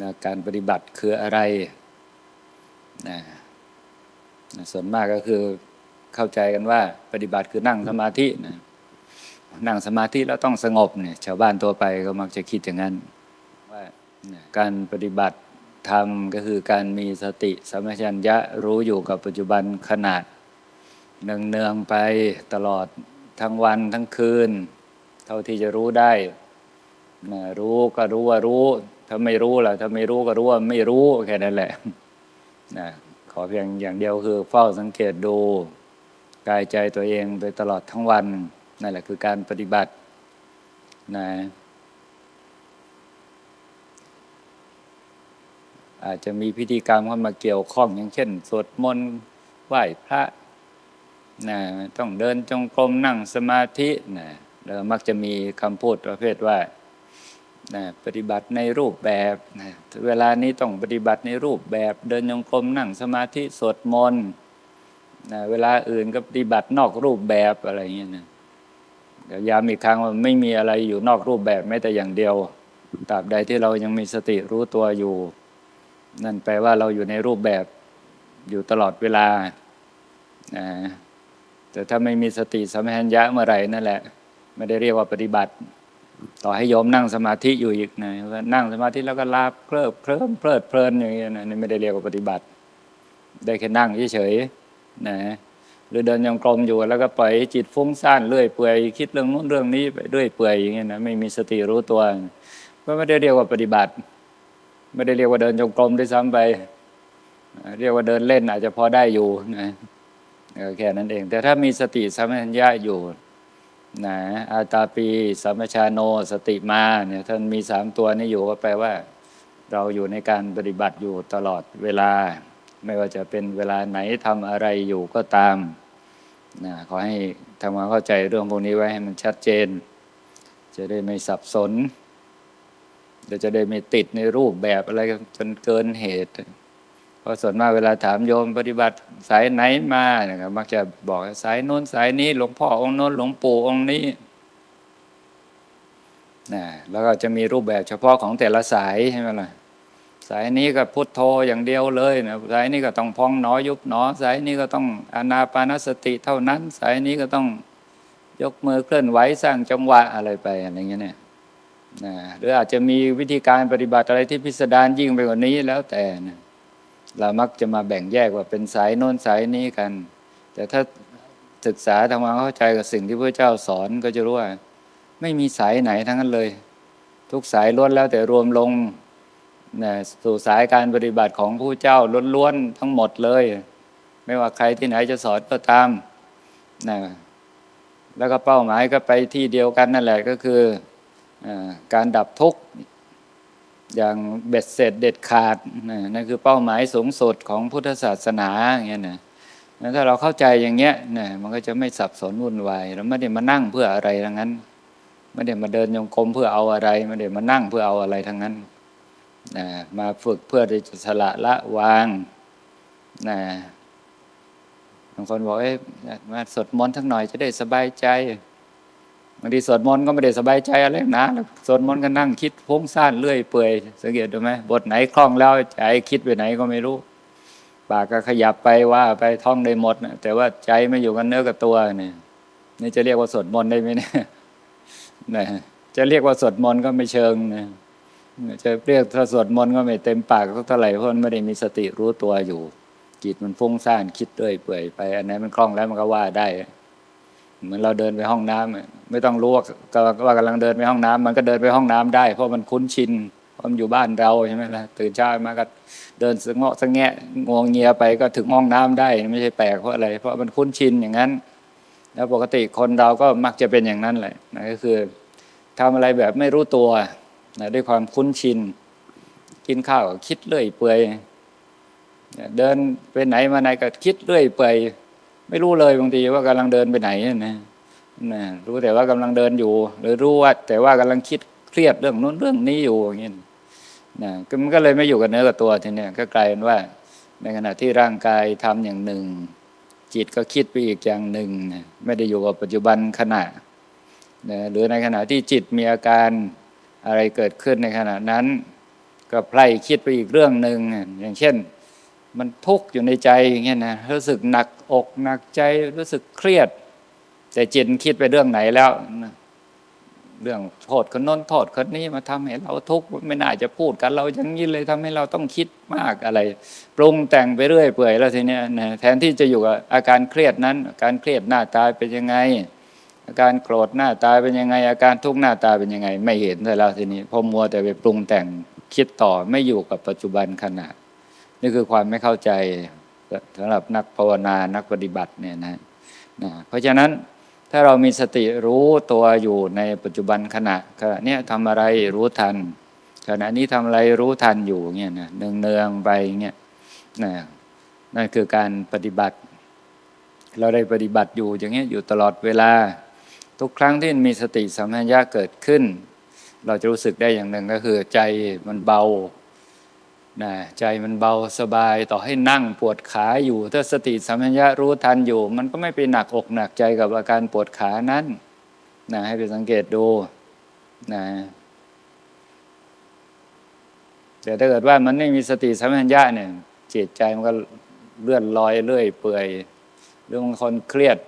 นะการปฏิบัติคืออะไรนะนะส่วนมากก็คือเข้าใจกันว่า ปฏิบัติคือนั่งสมาธินะนั่งสมาธิแล้วต้องสงบเนี่ยชาวบ้านตัวไปก็มักจะคิดอย่างนั้นว่านะการปฏิบัติธรรมก็คือการมีสติสัมปชัญญะรู้อยู่กับปัจจุบันขณะเนืองๆไปตลอดทั้งวันทั้งคืน เท่าที่จะรู้ได้นะรู้ก็รู้ว่ารู้ ถ้าไม่รู้ล่ะ ถ้าไม่รู้ก็รู้ว่าไม่รู้แค่นั้นแหละนะขอเพียงอย่างเดียวคือ เฝ้าสังเกตดูกายใจตัวเองไปตลอดทั้งวัน นั่นแหละคือการปฏิบัตินะอาจจะมีพิธีกรรมเข้ามาเกี่ยวข้องอย่างเช่น สวดมนต์ไหว้พระนะต้องเดินจงกรมนั่งสมาธินะแล้วมักจะมีคำพูดประเภทว่า นะปฏิบัติในรูปแบบนะเวลานี้ต้องปฏิบัติในรูปแบบ เดินจงกรมนั่งสมาธิสวดมนต์นะเวลาอื่นก็ปฏิบัตินอกรูปแบบอะไรอย่างเงี้ยนะเดี๋ยวย้ำอีกครั้งว่าไม่มีอะไรอยู่นอกรูปแบบแม้แต่อย่างเดียวตราบใดที่เรายังมีสติรู้ตัวอยู่ นั่นแปลว่าเราอยู่ในรูปแบบอยู่ตลอดเวลานะแต่ถ้าไม่มีสติสัมปชัญญะเมื่อไหร่นั่นแหละ ไม่ได้เรียกว่าปฏิบัติ ต่อให้โยมนั่งสมาธิอยู่อีกนะว่านั่งสมาธิแล้วก็ลาบเคลิบเคลิ้มเพลิดเพลินอย่างเงี้ยนะนี่ไม่ได้เรียกว่าปฏิบัติ ได้แค่นั่งเฉยๆนะหรือเดินยังกลมอยู่แล้วก็ปล่อยจิตฟุ้งซ่านเรื่อยเปื่อยคิดเรื่องนู้นเรื่องนี้ไปเรื่อยเปื่อยอย่างเงี้ยนะไม่มีสติรู้ตัว ก็ไม่ได้เรียกว่าปฏิบัติ ไม่ได้เรียกว่าเดินจงกรมด้วยซ้ำไป เรียกว่าเดินเล่นอาจจะพอได้อยู่นะแค่นั้นเอง แต่ถ้ามีสติสัมปชัญญะอยู่ นะอาตาปีสัมปชาโนสติมาเนี่ยท่านมีสามตัวนี้อยู่ก็แปลว่า เราอยู่ในการปฏิบัติอยู่ตลอดเวลา ไม่ว่าจะเป็นเวลาไหนทำอะไรอยู่ก็ตามนะขอให้ทำความเข้าใจเรื่องพวกนี้ไว้ให้มันชัดเจน จะได้ไม่สับสนเดี๋ยวจะได้ไม่ติดในรูปแบบอะไรจนเกินเหตุ เพราะส่วนมากเวลาถามโยมปฏิบัติสายไหนมาเนี่ยก็มักจะบอกสายโน้นสายนี้ หลวงพ่อองค์โน้นหลวงปู่องค์นี้นะแล้วก็จะมีรูปแบบเฉพาะของแต่ละสายใช่ไหมล่ะสายนี้ก็พุทโธอย่างเดียวเลยนะสายนี้ก็ต้องพองหนอยุบหนอ สายนี้ก็ต้องอนาปานสติเท่านั้น สายนี้ก็ต้องยกมือเคลื่อนไหวสร้างจังหวะอะไรไปอะไรเงี้ยเนี่ยนะหรืออาจจะมีวิธีการปฏิบัติอะไรที่พิสดารยิ่งไปกว่านี้แล้วแต่นะ เรามักจะมาแบ่งแยกว่าเป็นสายโน้นสายนี้กัน แต่ถ้าศึกษาทำความเข้าใจกับสิ่งที่พระเจ้าสอนก็จะรู้ว่า ไม่มีสายไหนทั้งนั้นเลย ทุกสายล้วนแล้วแต่รวมลงนะสู่สายการปฏิบัติของผู้เจ้าล้วนๆทั้งหมดเลย ไม่ว่าใครที่ไหนจะสอนก็ตามนะแล้วก็เป้าหมายก็ไปที่เดียวกันนั่นแหละก็คืออการดับทุกข์ อย่างเบ็ดเสร็จเด็ดขาดนั่นคือเป้าหมายสูงสุดของพุทธศาสนาอย่างเงี้ยนะถ้าเราเข้าใจอย่างเงี้ยนะมันก็จะไม่สับสนวุ่นวายเราไม่ได้มานั่งเพื่ออะไรทั้งนั้น ไม่ได้มาเดินยงกรมเพื่อเอาอะไร ไม่ได้มานั่งเพื่อเอาอะไรทั้งนั้นนะมาฝึกเพื่อที่จะสละละวางนะบางคนบอกเอ้มาสวดมนต์ทั้งหน่อยจะได้สบายใจ บางทีสวดมนต์ก็ไม่ได้สบายใจอะไรนะสวดมนต์ก็นั่งคิดฟุ้งซ่านเรื่อยเปื่อยสังเกตดูไหมบทไหนคล่องแล้วใจคิดไปไหนก็ไม่รู้ ปากก็ขยับไปว่าไปท่องได้หมดนะแต่ว่าใจไม่อยู่กันเนื้อกับตัวเนี่ยนี่จะเรียกว่าสวดมนต์ได้ไหมเนี่ยนะจะเรียกว่าสวดมนต์ก็ไม่เชิงนะจะเรียกถ้าสวดมนต์ก็ไม่เต็มปากเท่าไหร่เพราะมันไม่ได้มีสติรู้ตัวอยู่จิตมันฟุ้งซ่านคิดเรื่อยเปื่อยไป อันนั้นมันคล่องแล้วมันก็ว่าได้ เหมือนเราเดินไปห้องน้ำไม่ต้องรู้ว่าว่ากำลังเดินไปห้องน้ำมันก็เดินไปห้องน้ำได้ เพราะมันคุ้นชินเพราะมันอยู่บ้านเราใช่ไหมล่ะตื่นเช้ามาก็เดินสงาะสงแงะงวงเงียไปก็ถึงห้องน้ำได้ ไม่ใช่แปลกเพราะอะไร เพราะมันคุ้นชินอย่างนั้น แล้วปกติคนเราก็มักจะเป็นอย่างนั้นแหละนะก็คือทำอะไรแบบไม่รู้ตัวนะด้วยความคุ้นชิน กินข้าวคิดเรื่อยเปื่อยเดินไปไหนมาไหนก็คิดเรื่อยเปื่อย ไม่รู้เลยบางทีว่ากำลังเดินไปไหนนะนะรู้แต่ว่ากำลังเดินอยู่ หรือรู้ว่าแต่ว่ากำลังคิดเครียดเรื่องนู้นเรื่องนี้อยู่อย่างนี้นะมันก็เลยไม่อยู่กับเนื้อกับตัวทีนี้ก็กลายเป็นว่า ในขณะที่ร่างกายทำอย่างหนึ่ง จิตก็คิดไปอีกอย่างหนึ่งนะไม่ได้อยู่กับปัจจุบันขณะนะหรือในขณะที่จิตมีอาการอะไรเกิดขึ้นในขณะนั้น ก็ไพล่คิดไปอีกเรื่องหนึ่งอย่างเช่น มันทุกข์อยู่ในใจอย่างเงี้ยนะรู้สึกหนักอกหนักใจรู้สึกเครียด แต่จิตคิดไปเรื่องไหนแล้วเรื่องโทษคนน้นโทษคนนี้มาทำให้เราทุกข์ไม่น่าจะพูดกันเราอย่างนี้เลยทำให้เราต้องคิดมากอะไร ปรุงแต่งไปเรื่อยเปื่อยแล้วทีเนี้ยนะแทนที่จะอยู่กับอาการเครียดนั้น อาการเครียดหน้าตาเป็นยังไง อาการโกรธหน้าตาเป็นยังไง อาการทุกข์หน้าตาเป็นยังไง ไม่เห็นเลยแล้วทีนี้พอมัวแต่ไปปรุงแต่งคิดต่อไม่อยู่กับปัจจุบันขณะ นี่คือความไม่เข้าใจสำหรับนักภาวนานักปฏิบัติเนี่ยนะนะเพราะฉะนั้นถ้าเรามีสติรู้ตัวอยู่ในปัจจุบันขณะขณะนี้ทำอะไรรู้ทัน ขณะนี้ทำอะไรรู้ทันอยู่เงี้ยนะเนืองเนืองๆไปเงี้ยนะนั่นคือการปฏิบัติ เราได้ปฏิบัติอยู่อย่างเงี้ยอยู่ตลอดเวลา ทุกครั้งที่มีสติสัมปชัญญะเกิดขึ้น เราจะรู้สึกได้อย่างหนึ่งก็คือใจมันเบา นะใจมันเบาสบายต่อให้นั่งปวดขาอยู่ ถ้าสติสัมปชัญญะรู้ทันอยู่ มันก็ไม่ไปหนักอกหนักใจกับอาการปวดขานั้นนะให้ไปสังเกตดูนะแต่ถ้าเกิดว่ามันไม่มีสติสัมปชัญญะเนี่ยจิตใจมันก็เลื่อนลอยเรื่อยเปื่อยหรือบางคนเครียด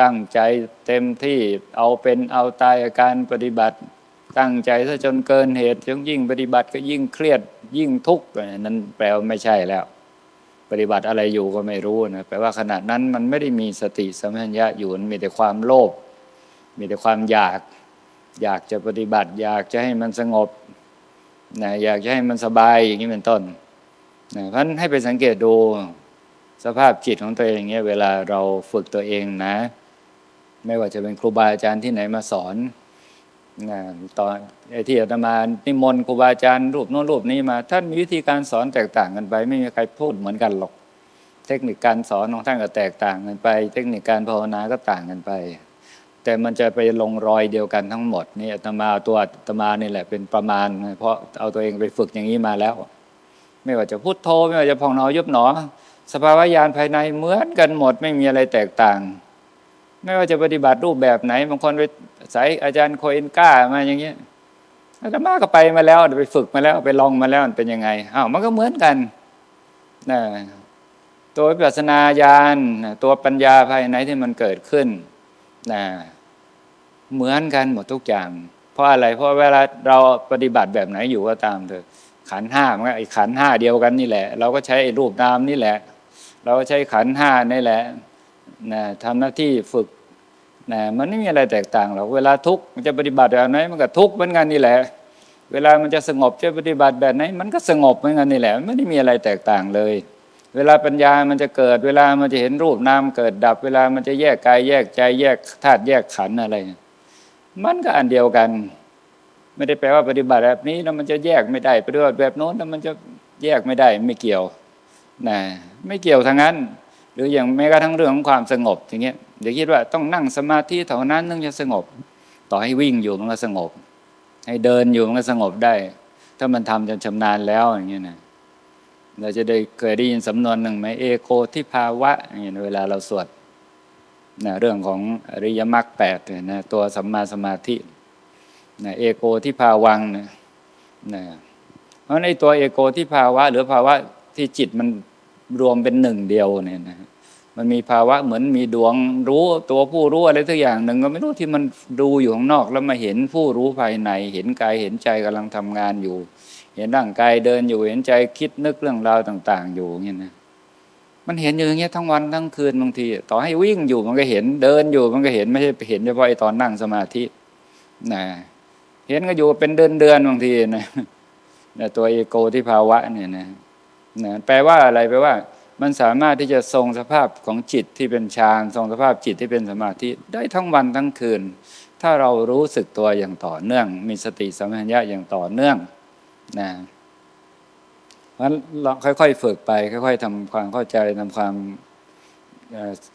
ตั้งใจเต็มที่เอาเป็นเอาตายอาการปฏิบัติ ตั้งใจซะจนเกินเหตุยิ่งปฏิบัติก็ยิ่งเครียดยิ่งทุกข์นั้นแปลว่าไม่ใช่แล้ว ปฏิบัติอะไรอยู่ก็ไม่รู้นะแปลว่าขณะนั้นมันไม่ได้มีสติสัมปชัญญะอยู่มันมีแต่ความโลภมีแต่ความอยาก อยากจะปฏิบัติ อยากจะให้มันสงบนะอยากจะให้มันสบายอย่างนี้เป็นต้นนะเพราะนั้นให้ไปสังเกตดูสภาพจิตของตัวเองเงี้ยเวลาเราฝึกตัวเองนะ ไม่ว่าจะเป็นครูบาอาจารย์ที่ไหนมาสอน นะตอนไอ้ที่อาตมานิมนต์ครูบาอาจารย์รูปโน้นรูปนี้มา ท่านมีวิธีการสอนแตกต่างกันไป ไม่มีใครพูดเหมือนกันหรอก เทคนิคการสอนของท่านก็แตกต่างกันไป เทคนิคการภาวนาก็ต่างกันไป แต่มันจะไปลงรอยเดียวกันทั้งหมดนี่อาตมาตัวอาตมานี่แหละเป็นประมาณ เพราะเอาตัวเองไปฝึกอย่างนี้มาแล้ว ไม่ว่าจะพุทโธไม่ว่าจะพองหนอยุบหนอ สภาวะญาณภายในเหมือนกันหมดไม่มีอะไรแตกต่าง ไม่ว่าจะปฏิบัติรูปแบบไหนบางคนไปสายอาจารย์โคเอนก้ามาอย่างเงี้ยอาตมาก็ไปมาแล้วไปฝึกมาแล้วไปลองมาแล้วเป็นยังไงอ้าวมันก็เหมือนกันนะตัววิปัสนาญาณตัวปัญญาภายในที่มันเกิดขึ้นนะเหมือนกันหมดทุกอย่าง เพราะอะไร เพราะเวลาเราปฏิบัติแบบไหนอยู่ก็ตามเถอะขันห้ามันก็ไอ้ขันห้าเดียวกันนี่แหละ เราก็ใช้ไอ้รูปนามนี่แหละ เราก็ใช้ขันห้านี่แหละ นะทำหน้าที่ฝึกนะมันไม่มีอะไรแตกต่างหรอกเวลาทุกข์มันจะปฏิบัติแบบไหนมันก็ทุกข์เหมือนกันนี่แหละ เวลามันจะสงบจะปฏิบัติแบบไหนมันก็สงบเหมือนกันนี่แหละไม่ได้มีอะไรแตกต่างเลย เวลาปัญญามันจะเกิด เวลามันจะเห็นรูปนามเกิดดับ เวลามันจะแยกกายแยกใจแยกธาตุแยกขันธ์อะไร มันก็อันเดียวกัน ไม่ได้แปลว่าปฏิบัติแบบนี้แล้วมันจะแยกไม่ได้ปฏิบัติแบบโน้นแล้วมันจะแยกไม่ได้ไม่เกี่ยวนะไม่เกี่ยวทั้งนั้น รืออย่างแม้กระทั่งเรื่องของความสงบอย่างเงี้ยเดี๋ยวคิดว่าต้องนั่งสมาธิเท่านั้นถึงจะสงบ ต่อให้วิ่งอยู่มันก็สงบ ให้เดินอยู่มันก็สงบได้ ถ้ามันทำจนชำนาญแล้วอย่างเงี้ยนะเราจะได้เคยได้ยินสำนวนหนึ่งไหมเอโกที่ภาวะอย่างเงี้ยเวลาเราสวดนะเรื่องของอริยมรรคแปดเนี่ยนะตัวสัมมาสมาธินะเอโกที่ภาวังนะนะเพราะในตัวเอโกที่ภาวะ หรือภาวะที่จิตมันรวมเป็นหนึ่งเดียวเนี่ยนะ มันมีภาวะเหมือนมีดวงรู้ตัวผู้รู้อะไรทุกอย่างหนึ่งก็ไม่รู้ที่มันดูอยู่ข้างนอกแล้วมาเห็นผู้รู้ภายใน เห็นกายเห็นใจกำลังทำงานอยู่ เห็นร่างกายเดินอยู่เห็นใจคิดนึกเรื่องราวต่าง ๆ อยู่เงี้ยนะมันเห็นอยู่อย่างเงี้ยทั้งวันทั้งคืนบางที ต่อให้วิ่งอยู่มันก็เห็นเดินอยู่มันก็เห็นไม่ใช่เห็นเฉพาะไอ้ตอนนั่งสมาธินะเห็นก็อยู่เป็นเดือนเดือนๆบางทีนะนะตัวเอโกที่ภาวะเนี่ยนะนะแปลว่าอะไรแปลว่า มันสามารถที่จะทรงสภาพของจิตที่เป็นฌานทรงสภาพจิตที่เป็นสมาธิได้ทั้งวันทั้งคืน ถ้าเรารู้สึกตัวอย่างต่อเนื่อง มีสติสัมปชัญญะอย่างต่อเนื่องนะเพราะฉะนั้นเราค่อยๆฝึกไป ค่อย ๆทำความเข้าใจทำความ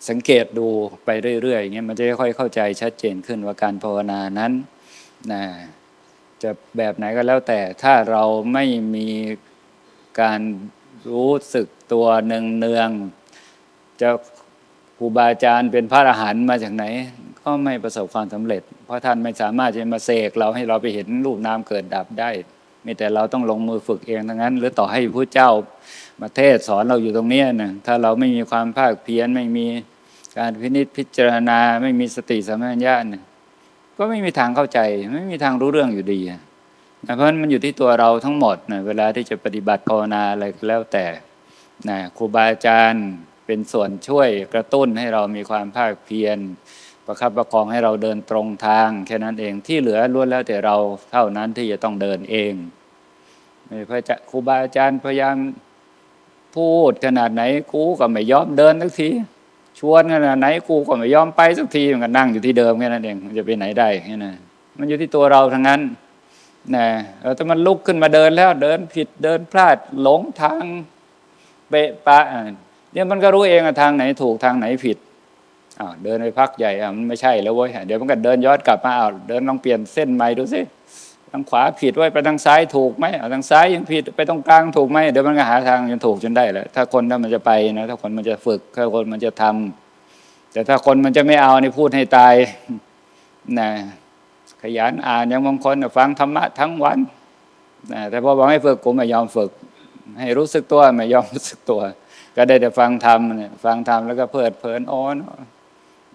สังเกตดูไปเรื่อยๆอย่างเงี้ยมันจะค่อยๆเข้าใจชัดเจนขึ้นว่าการภาวนานั้นนะจะแบบไหนก็แล้วแต่ถ้าเราไม่มีการ รู้สึกตัวเนืองๆจะครูบาอาจารย์เป็นพระอรหันต์มาจากไหน ก็ไม่ประสบความสำเร็จ เพราะท่านไม่สามารถจะมาเสกเราให้เราไปเห็นรูปนามเกิดดับได้มีแต่เราต้องลงมือฝึกเองทั้งนั้น หรือต่อให้พระเจ้ามาเทศสอนเราอยู่ตรงนี้นะถ้าเราไม่มีความภาคเพียรไม่มีการพินิจพิจารณา ไม่มีสติสัมปชัญญะนะก็ไม่มีทางเข้าใจ ไม่มีทางรู้เรื่องอยู่ดี นะเพราะมันอยู่ที่ตัวเราทั้งหมดนะเวลาที่จะปฏิบัติภาวนาอะไรก็แล้วแต่นะครูบาอาจารย์เป็นส่วนช่วยกระตุ้นให้เรามีความภาคเพียรประคับประคองให้เราเดินตรงทางแค่นั้นเองที่เหลือล้วนแล้วแต่เราเท่านั้นที่จะต้องเดินเองไม่พระจะครูบาอาจารย์พยายามพูดขนาดไหนกูก็ไม่ยอมเดินสักทีชวนขนาดไหนกูก็ไม่ยอมไปสักทีมันก็นั่งอยู่ที่เดิมแค่นั้นเองมันจะไปไหนได้แค่นั้นมันอยู่ที่ตัวเราทั้งนั้น นะเราถ้ามันลุกขึ้นมาเดินแล้วเดินผิดเดินพลาดหลงทางเบะปะเดี๋ยมันก็รู้เองอะทางไหนถูกทางไหนผิดอ้าวเดินไปพักใหญ่อะมันไม่ใช่แล้วเว้ยเดี๋ยวมันก็เดินย้อนกลับมาอ้าวเดินลองเปลี่ยนเส้นใหม่ดูสิทางขวาผิดไว้ไปทางซ้ายถูกไหมทางซ้ายยังผิดไปตรงกลางถูกไหมเดี๋ยวมันก็หาทางจนถูกจนได้แหละถ้าคนถ้ามันจะไปนะถ้าคนมันจะฝึกถ้าคนมันจะทำแต่ถ้าคนมันจะไม่เอานี่พูดให้ตายนะ ขยันอ่านอย่างบางคนฟังธรรมะทั้งวันแต่พอบอกให้ฝึกกูไม่ยอมฝึก ให้รู้สึกตัวไม่ยอมรู้สึกตัว ก็ได้แต่ฟังธรรมฟังธรรมแล้วก็เพลิดเพลินอ๋อน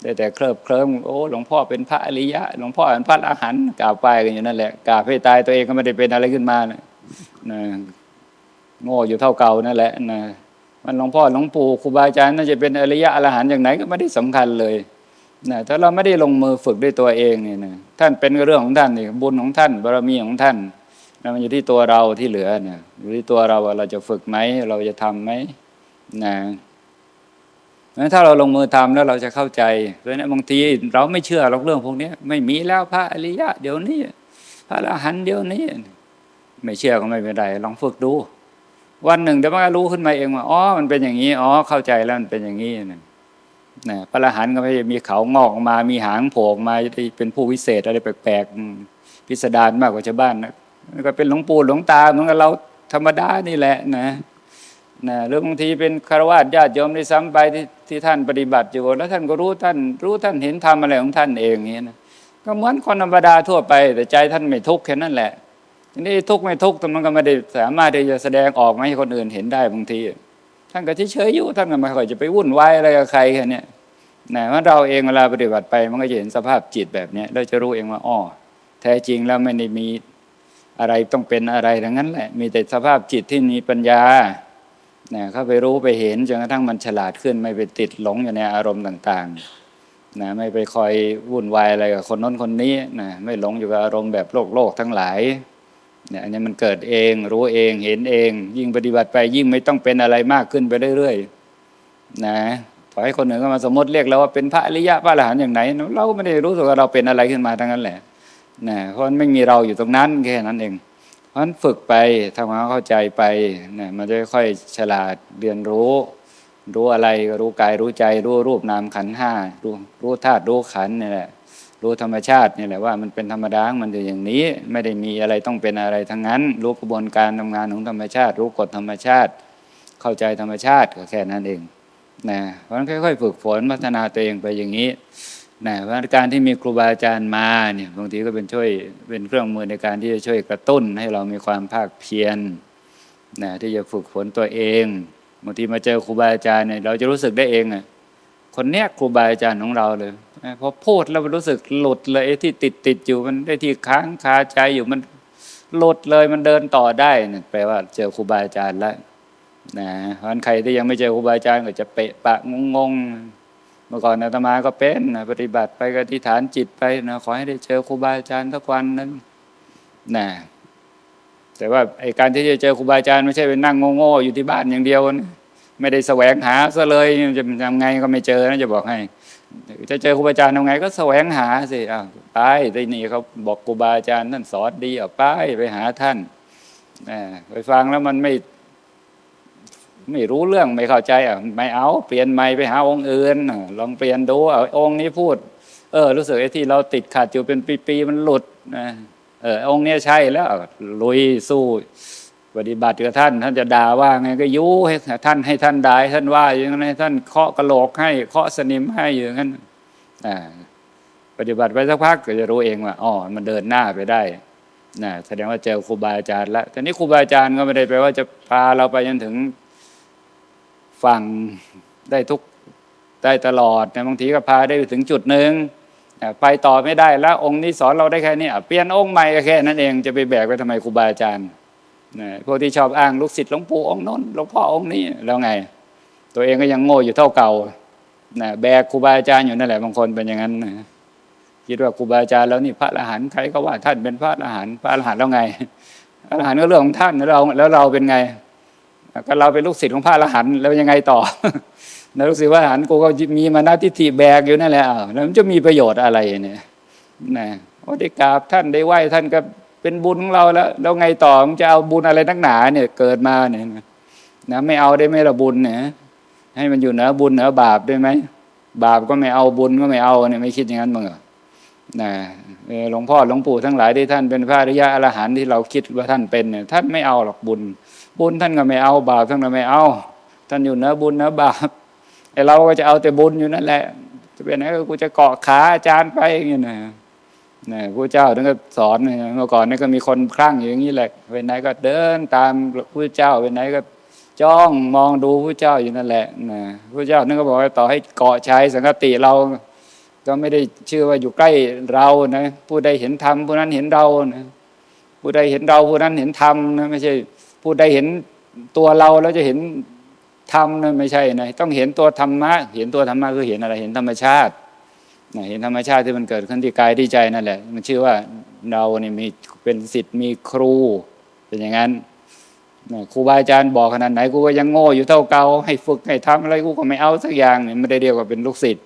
ได้แต่เคลิบเคลิ้มโอ้หลวงพ่อเป็นพระอริยะ หลวงพ่อเป็นพระอรหันต์กล่าวไปกันอยู่นั่นแหละกล่าวให้ตายตัวเองก็ไม่ได้เป็นอะไรขึ้นมานะนะโง่อยู่เท่าเก่านั่นแหละนะมันหลวงพ่อหลวงปู่ครูบาอาจารย์น่าจะเป็นอริยะอรหันต์อย่างไหนก็ไม่ได้สำคัญเลย นะถ้าเราไม่ได้ลงมือฝึกด้วยตัวเองเนี่ยนะท่านเป็นเรื่องของท่านนี่บุญของท่านบารมีของท่านนะมันอยู่ที่ตัวเราที่เหลือเนี่ยอยู่ที่ตัวเราว่าเราจะฝึกไหมเราจะทำไหมนะงั้นถ้าเราลงมือทำแล้วเราจะเข้าใจเพราะนั้นบางทีเราไม่เชื่อหรอกเรื่องพวกนี้ไม่มีแล้วพระอริยะ เดี๋ยวนี้ พระอรหันต์เดี๋ยวนี้ ไม่เชื่อก็ไม่เป็นไรลองฝึกดู วันหนึ่งเดี๋ยวมันก็รู้ขึ้นมาเองว่าอ๋อมันเป็นอย่างนี้อ๋อเข้าใจแล้วมันเป็นอย่างนี้นะ นะพระอรหันต์ก็ไม่ใช่มีเขางอกมา มีหางโผล่ออกมาที่เป็นผู้วิเศษอะไรแปลกๆพิสดารมากกว่าชาวบ้านนะก็เป็นหลวงปู่หลวงตาเหมือนกับเราธรรมดานี่แหละนะนะหรือบางทีเป็นคารวะญาติโยมได้ซ้ำไปที่ที่ท่านปฏิบัติอยู่แล้วท่านก็รู้ท่าน รู้ท่านเห็นทำอะไรของท่านเองอย่างนี้นะก็เหมือนคนธรรมดาทั่วไป แต่ใจท่านไม่ทุกข์แค่นั้นแหละทีนี้ทุกข์ไม่ทุกข์แต่มันก็ไม่ได้สามารถที่จะแสดงออกมาให้คนอื่นเห็นได้บางที ท่านก็เฉยๆอยู่ท่านก็ไม่ค่อยจะไปวุ่นวายอะไรกับใครแค่เนี้ยนะว่าเราเองเวลาปฏิบัติไปมันก็จะเห็นสภาพจิตแบบเนี้ยเราจะรู้เองว่าอ๋อแท้จริงแล้วไม่ได้มีอะไรต้องเป็นอะไรทั้งนั้นแหละ มีแต่สภาพจิตที่มีปัญญานะเข้าไปรู้ไปเห็นจนกระทั่งมันฉลาดขึ้น ไม่ไปติดหลงอยู่ในอารมณ์ต่างๆนะไม่ไปคอยวุ่นวายอะไรกับคนน้นคนนี้นะไม่หลงอยู่กับอารมณ์แบบโลกโลกทั้งหลาย เนี่ยอันนี้มันเกิดเอง รู้เองเห็นเอง ยิ่งปฏิบัติไปยิ่งไม่ต้องเป็นอะไรมากขึ้นไปเรื่อยๆนะขอให้คนหนึ่งก็มาสมมติเรียกเราว่าเป็นพระอริยะพระอรหันต์อย่างไหน เราก็ไม่ได้รู้สึกว่าเราเป็นอะไรขึ้นมาทั้งนั้นแหละนะเพราะมันไม่มีเราอยู่ตรงนั้นแค่นั้นเอง เพราะฉะนั้นฝึกไปทำความเข้าใจไปนะมันจะค่อยฉลาดเรียนรู้ รู้อะไรรู้กายรู้ใจ รู้รูปนามขันห้ารู้รู้ธาตุรู้ขันนี่แหละ รู้ธรรมชาตินี่แหละว่ามันเป็นธรรมดามันอยู่อย่างนี้ ไม่ได้มีอะไรต้องเป็นอะไรทั้งนั้น รู้กระบวนการทำงานของธรรมชาติ รู้กฎธรรมชาติ เข้าใจธรรมชาติก็แค่นั้นเองนะเพราะฉะนั้นค่อยๆ ฝึกฝนพัฒนาตัวเองไปอย่างนี้นะเพราะการที่มีครูบาอาจารย์มาเนี่ยบางทีก็เป็นช่วยเป็นเครื่องมือในการที่จะช่วยกระตุ้น ให้เรามีความภาคเพียรนะที่จะฝึกฝนตัวเองบางทีมาเจอครูบาอาจารย์เนี่ยเราจะรู้สึกได้เองอะ คนเนี้ยครูบาอาจารย์ของเราเลยพอพูดแล้วมันรู้สึกหลุดเลยที่ติดติดอยู่มันได้ที่ค้างคาใจอยู่มันหลุดเลยมันเดินต่อได้นี่แปลว่าเจอครูบาอาจารย์แล้วนะเพราะนั้นใครที่ยังไม่เจอครูบาอาจารย์ก็จะเปะปะงงๆเมื่อก่อนอาตมาก็เป็นนะปฏิบัติไปก็ที่ฐานจิตไปนะขอให้ได้เจอครูบาอาจารย์สักวันนึงนนะแต่ว่าไอการที่จะเจอครูบาอาจารย์ไม่ใช่ไปนั่งโง่ๆอยู่ที่บ้านอย่างเดียวนะ ไม่ได้แสวงหาซะเลยจะทำไงก็ไม่เจอนะจะบอกให้ จะเจอครูบาอาจารย์ทำไง ก็แสวงหาสิอ้าวไปที่นี่เขาบอกครูบาอาจารย์ท่านสอนดีอะไปไปหาท่านไปฟังแล้วมันไม่ ไม่รู้เรื่องไม่เข้าใจอะไม่เอาเปลี่ยนใหม่ไปหาองค์อื่นลองเปลี่ยนดูเอาองค์นี้พูด เออ รู้สึกไอ้ที่เราติดขัดอยู่เป็นปีๆมันหลุดนะเออองค์นี้ใช่แล้วลุยสู้ ปฏิบัติกับท่าน ท่านจะด่าว่าไงก็ยุให้ท่านให้ท่านด่าท่านว่าอย่างนั้นให้ท่านเคาะกระโหลกให้เคาะสนิมให้อย่างนั้นปฏิบัติไปสักพักก็จะรู้เองว่าอ๋อมันเดินหน้าไปได้นะแสดงว่าเจอครูบาอาจารย์แล้วแต่นี้ครูบาอาจารย์ก็ไม่ได้แปลว่าจะพาเราไปจนถึงฝั่งได้ทุกได้ตลอดนะบางทีก็พาได้ไปถึงจุดหนึ่งไปต่อไม่ได้แล้วองค์นี้สอนเราได้แค่นี้อะเปลี่ยนองค์ใหม่ก็แค่นั้นเองจะไปแบกไปทำไมครูบาอาจารย์ นะพวกที่ชอบอ้างลูกศิษย์หลวงปู่องค์น้นหลวงพ่อองค์นี้แล้วไง ตัวเองก็ยังโง่อยู่เท่าเก่านะแบกครูบาอาจารย์อยู่นั่นแหละบางคนเป็นอย่างนั้นนะคิดว่าครูบาอาจารย์แล้วนี่พระอรหันต์ใครก็ว่าท่านเป็นพระอรหันต์พระอรหันต์แล้วไงพระอรหันต์ก็เรื่องของท่านแล้วเราแล้วเราเป็นไงก็เราเป็นลูกศิษย์ของพระอรหันต์แล้วยังไงต่อนะลูกศิษย์พระอรหันต์กูก็มีมานาทิฏฐิแบกอยู่นั่นแหละแล้วมันจะมีประโยชน์อะไรเนี่ยนะโอ้ได้กราบท่านได้ไหว้ท่านก็ เป็นบุญของเราแล้ว แล้วไงต่อมันจะเอาบุญอะไรนักหนาเนี่ยเกิดมาเนี่ยนะไม่เอาได้ไหมละบุญเนี่ยให้มันอยู่เหนือบุญเหนือบาปได้ไหมบาปก็ไม่เอาบุญก็ไม่เอาเนี่ยไม่คิดอย่างนั้นมั้งเหรอนะหลวงพ่อหลวงปู่ทั้งหลายที่ท่านเป็นพระอริยะอรหันต์ที่เราคิดว่าท่านเป็นเนี่ยท่านไม่เอาหรอกบุญ บุญท่านก็ไม่เอาบาปท่านก็ไม่เอา ท่านอยู่เหนือบุญเหนือบาปไอ้เราก็จะเอาแต่บุญอยู่นั่นแหละ จะเป็นไงก็กูจะเกาะขาอาจารย์ไปอย่างเงี้ยนะ นะพระเจ้าท่านก็สอนเนี่ยเมื่อก่อนนี่ก็มีคนคลั่งอยู่อย่างนี้แหละเวนไหนก็เดินตามพระเจ้าเวนไหนก็จ้องมองดูพระเจ้าอยู่นั่นแหละนะพระเจ้าท่านก็บอกว่าต่อให้เกาะชายสังคติเรา ก็ไม่ได้ชื่อว่าอยู่ใกล้เรานะผู้ใดเห็นธรรมผู้นั้นเห็นเรานะผู้ใดเห็นเราผู้นั้นเห็นธรรมนะไม่ใช่ผู้ใดเห็นตัวเราแล้วจะเห็นธรรมนะไม่ใช่นะต้องเห็นตัวธรรมะ เห็นตัวธรรมะคือเห็นอะไรเห็นธรรมชาติ นะเห็นธรรมชาติที่มันเกิดขึ้นที่กายที่ใจนั่นแหละ มันชื่อว่าเราเนี่ยมีเป็นสิทธิ์มีครู เป็นอย่างนั้นนะครูบาอาจารย์บอกขนาดไหนกูก็ยังโง่อยู่เท่าเก่าให้ฝึกให้ทำอะไรกูก็ไม่เอาสักอย่างเนี่ยไม่ได้เรียกว่าเป็นลูกศิษย์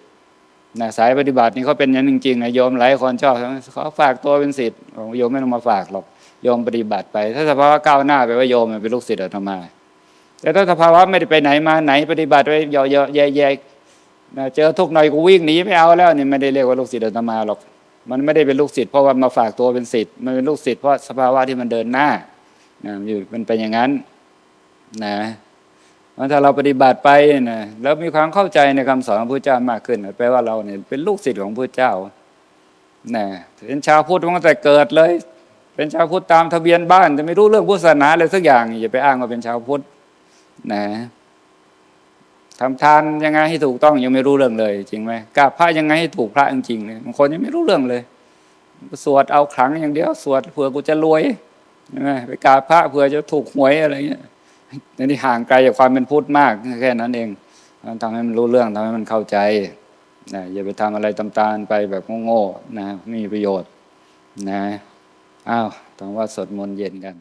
นะสายปฏิบัตินี่เขาเป็นอย่างนั้นจริงๆนะโยมหลายคนชอบเขาฝากตัวเป็นศิษย์โยมไม่ต้องมาฝากหรอกโยมปฏิบัติไป ถ้าสภาวะก้าวหน้าไปว่าโยมเป็นลูกศิษย์อาตมาแต่ถ้าสภาวะไม่ได้ไปไหนมาไหนปฏิบัติไปเยอะๆแย่ๆ นะเจอทุกหน่อยกูวิ่งหนีไม่เอาแล้วนี่ไม่ได้เรียกว่าลูกศิษย์อาตมาหรอก มันไม่ได้เป็นลูกศิษย์เพราะว่ามาฝากตัวเป็นศิษย์มันเป็นลูกศิษย์เพราะสภาวะที่มันเดินหน้านะอยู่มันเป็นอย่างนั้นนะมันถ้าเราปฏิบัติไปนะแล้วมีความเข้าใจในคำสอนของพระเจ้ามากขึ้นแปลว่าเราเนี่ยเป็นลูกศิษย์ของพระเจ้านะเป็นชาวพุทธตั้งแต่เกิดเลย เป็นชาวพุทธตามทะเบียนบ้าน แต่ไม่รู้เรื่องพุทธศาสนาเลยสักอย่างอย่าไปอ้างว่าเป็นชาวพุทธนะ ทำทานยังไงให้ถูกต้องยังไม่รู้เรื่องเลย จริงไหมกราบพระยังไงให้ถูกพระจริงๆเลยบางคนยังไม่รู้เรื่องเลย สวดเอาขลังอย่างเดียว สวดเผื่อกูจะรวยใช่ไหมไปกราบพระเผื่อจะถูกหวยอะไรเงี้ยนี่ห่างไกลจากความเป็นพุทธมากแค่นั้นเองมันทำให้มันรู้เรื่องทำให้มันเข้าใจนะอย่าไปทำอะไรตามๆไปแบบโง่ๆนะไม่มีประโยชน์นะอ้าวต้องว่าสวดมนต์เย็นกัน